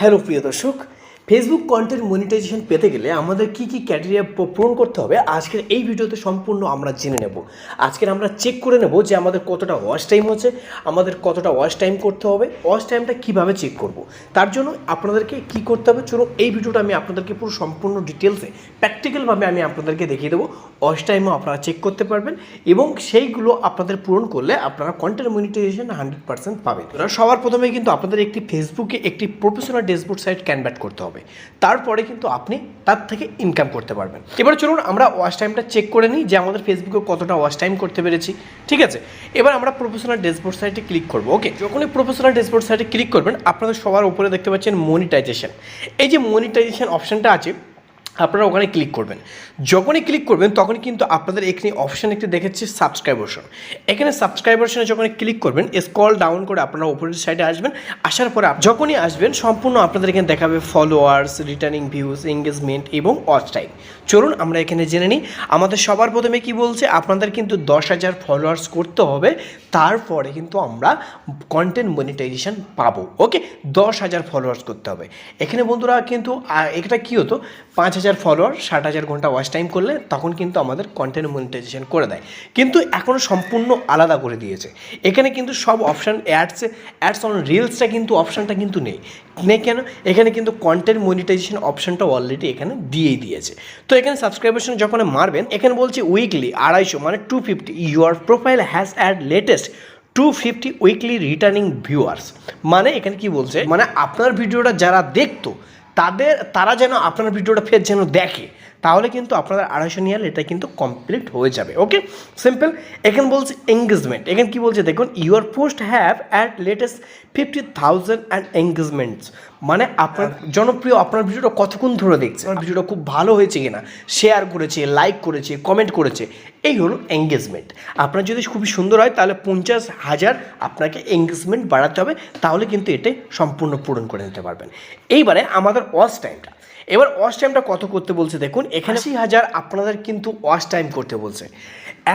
Hello প্রিয় দর্শক Facebook content monetization পেতে গেলে আমাদের কি কি ক্যাটেরিয়া পূরণ করতে হবে, আজকের এই ভিডিওতে সম্পূর্ণ আমরা জেনে নেব। আজকের আমরা চেক করে নেব যে আমাদের কতটা ওয়াচ টাইম হচ্ছে, আমাদের কতটা ওয়াচ টাইম করতে হবে ওয়াচ টাইমটা কীভাবে চেক করব। তার জন্য আপনাদেরকে কি করতে হবে, চলুন এই ভিডিওটা আমি আপনাদেরকে পুরো সম্পূর্ণ ডিটেলসে প্র্যাকটিক্যালভাবে আমি আপনাদেরকে দেখিয়ে দেবো। ওয়াশ টাইমও আপনারা চেক করতে পারবেন এবং সেইগুলো আপনাদের পূরণ করলে আপনারা কন্টেন্ট মনিটাইজেশন হান্ড্রেড পার্সেন্ট পাবেন। সবার প্রথমে কিন্তু আপনাদের একটি ফেসবুকে একটি প্রফেশনাল ড্যাশবোর্ড সাইট ক্যানভার্ট করতে হবে। তারপরে কিন্তু আপনি তার থেকে ইনকাম করতে পারবেন। এবার চলুন আমরা ওয়াশ টাইমটা চেক করে নিই যে আমাদের ফেসবুকে কতটা ওয়াশ টাইম করতে পেরেছি, ঠিক আছে? এবার আমরা প্রফেশনাল ডেসবোর্ড সাইটে ক্লিক করব ওকে যখনই প্রফেশনাল ডেসবোর্ড সাইটে ক্লিক করবেন, আপনাদের সবার উপরে দেখতে পাচ্ছেন মনিটাইজেশন এই যে মনিটাইজেশন অপশানটা আছে আপনারা ওখানে ক্লিক করবেন। যখনই ক্লিক করবেন, তখন কিন্তু আপনাদের এখানে অপশান একটি দেখাচ্ছে সাবস্ক্রাইবারশন এখানে সাবস্ক্রাইবারশনে যখন ক্লিক করবেন স্কল ডাউন করে আপনারা উপরের সাইডে আসবেন। আসার পরে যখনই আসবেন, সম্পূর্ণ আপনাদের এখানে দেখাবে ফলোয়ার্স রিটার্নিং ভিউজ এঙ্গেজমেন্ট এবং ওয়াচ টাইম চলুন আমরা এখানে জেনে নিই, আমাদের সবার প্রথমে কি বলছে, আপনাদের কিন্তু দশ হাজার ফলোয়ার্স করতে হবে, তারপরে কিন্তু আমরা কন্টেন্ট মনিটাইজেশন পাবো। ওকে দশ হাজার ফলোয়ার্স করতে হবে। এখানে বন্ধুরা কিন্তু এটা কী হতো? পাঁচ হাজার ফলোয়ার ষাট হাজার ঘণ্টা ওয়াচ টাইম করলে তখন কিন্তু আমাদের কন্টেন্ট মনিটাইজেশন করে দেয়। কিন্তু এখন সম্পূর্ণ আলাদা করে দিয়েছে। এখানে কিন্তু সব অপশান অ্যাডসে অ্যাডস অন রিলসটা কিন্তু অপশানটা কিন্তু নেই। নেই কেন? এখানে কিন্তু কন্টেন্ট মনিটাইজেশন অপশানটা অলরেডি এখানে দিয়েই দিয়েছে। তো এখানে সাবস্ক্রাইবেশন যখন মারবেন, এখানে বলছে উইকলি আড়াইশো মানে two fifty your profile has at latest two fifty weekly returning viewers মানে এখানে কি বলছে? মানে আপনার ভিডিওটা যারা দেখতো তাদের তারা যেন আপনার ভিডিওটা ফের যেন দেখে। তাহলে কিন্তু আপনাদের আড়াইশো নিয়াল এটা কিন্তু কমপ্লিট হয়ে যাবে ওকে সিম্পল এখানে বলছে এঙ্গেজমেন্ট এখানে কি বলছে দেখুন your post have at latest fifty thousand and engagements মানে আপনার জনপ্রিয় আপনার ভিডিওটা কতক্ষণ ধরে দেখছে? আপনার ভিডিওটা খুব ভালো হয়েছে কিনা? শেয়ার করেছে লাইক করেছে কমেন্ট করেছে এই হলো এঙ্গেজমেন্ট আপনার যদি খুবই সুন্দর হয় তাহলে পঞ্চাশ হাজার আপনাকে এঙ্গেজমেন্ট বাড়াতে হবে তাহলে কিন্তু এটা সম্পূর্ণ পূরণ করে নিতে পারবেন। এইবারে আমাদের ওয়াচ টাইমটা এবার ওয়াচ টাইমটা কত করতে বলছে দেখুন এখানে আশি হাজার। আপনাদের কিন্তু ওয়াচ টাইম করতে বলছে।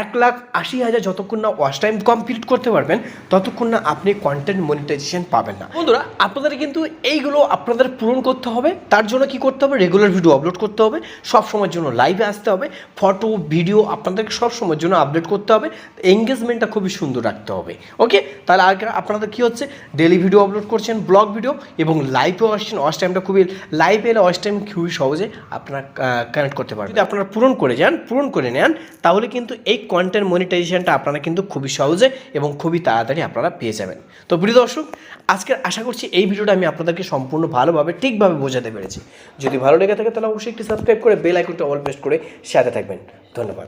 এক লাখ আশি হাজার যতক্ষণ না ওয়াচ টাইম কমপ্লিট করতে পারবেন ততক্ষণ না আপনি কন্টেন্ট মনিটাইজেশন পাবেন না। বন্ধুরা আপনাদের কিন্তু এইগুলো আপনাদের পূরণ করতে হবে তার জন্য কি করতে হবে? রেগুলার ভিডিও আপলোড করতে হবে সব সময়ের জন্য লাইভে আসতে হবে ফটো ভিডিও আপনাদেরকে সব সময়ের জন্য আপডেট করতে হবে এঙ্গেজমেন্টটা খুবই সুন্দর রাখতে হবে। ওকে তাহলে আগে আপনাদের কি হচ্ছে? ডেলি ভিডিও আপলোড করছেন ব্লগ ভিডিও এবং লাইভেও আসছেন ওয়াচ টাইমটা খুবই লাইভে এলে ওয়াচ টাইম খুবই সহজে আপনারা কানেক্ট করতে পারবেন। যদি আপনারা পূরণ করে যান, পূরণ করে নেন, তাহলে কিন্তু এই কন্টেন্ট মনিটাইজেশনটা আপনারা কিন্তু খুবই সহজে এবং খুবই তাড়াতাড়ি আপনারা পেয়ে যাবেন। তো প্রিয় দর্শক, আজকের আশা করছি এই ভিডিওটা আমি আপনাদেরকে সম্পূর্ণ ভালোভাবে, ঠিকভাবে বোঝাতে পেরেছি। যদি ভালো লেগে থাকে, তাহলে অবশ্যই একটি সাবস্ক্রাইব করে বেল আইকনটা অল প্রেস করে সাথে থাকবেন। ধন্যবাদ।